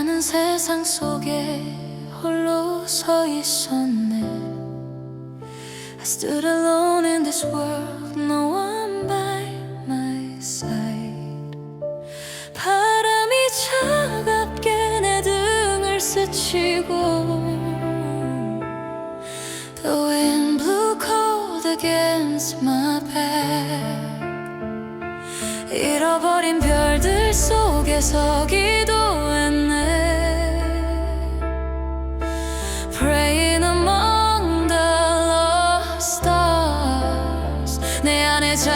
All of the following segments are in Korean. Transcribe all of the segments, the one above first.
나는 세상 속에 홀로 서 있었네 I stood alone in this world, no one by my side 바람이 차갑게 내 등을 스치고 The wind blew cold against my back 잃어버린 별들 속에서 기도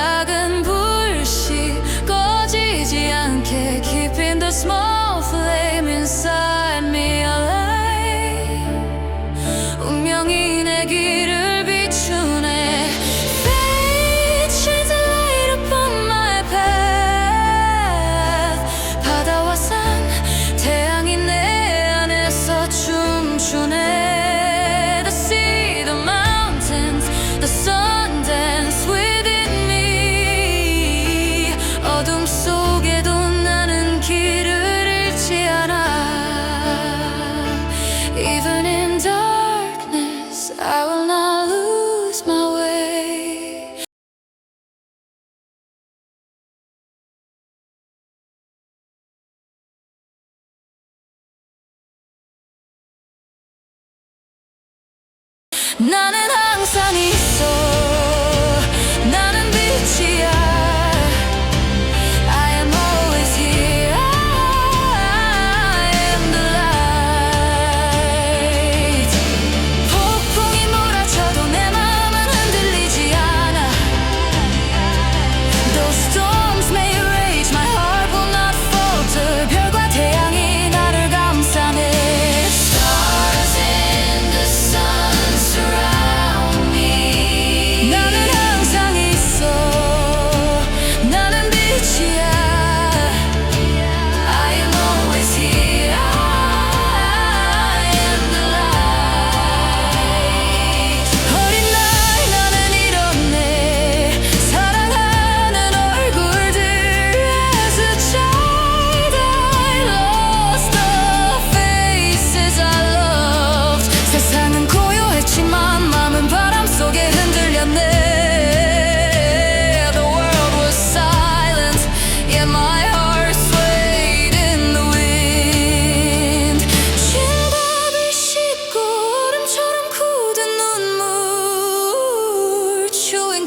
작은 불씨 꺼지지 않게 Keeping the small flame inside me alive 운명이 내 길을 will not lose my way. 나는 항상 이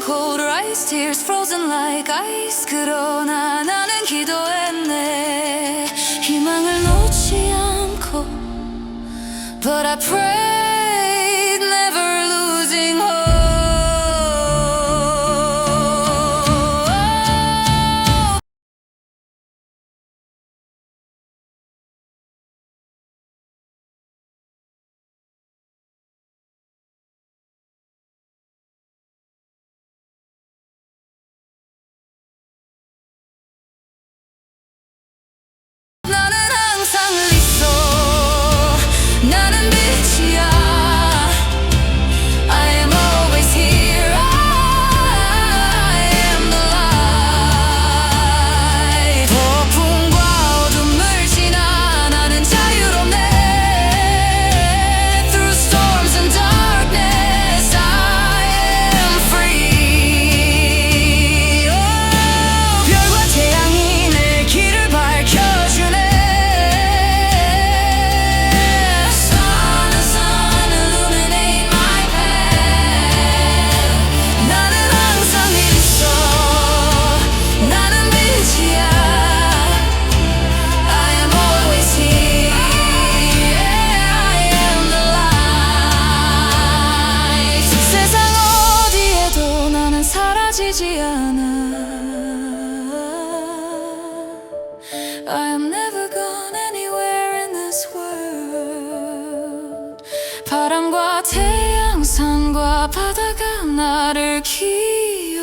cold rice, tears frozen like ice. 그러나 나는 기도했네. 희망을 놓지 않고, but I pray. 바다가 나를 기억하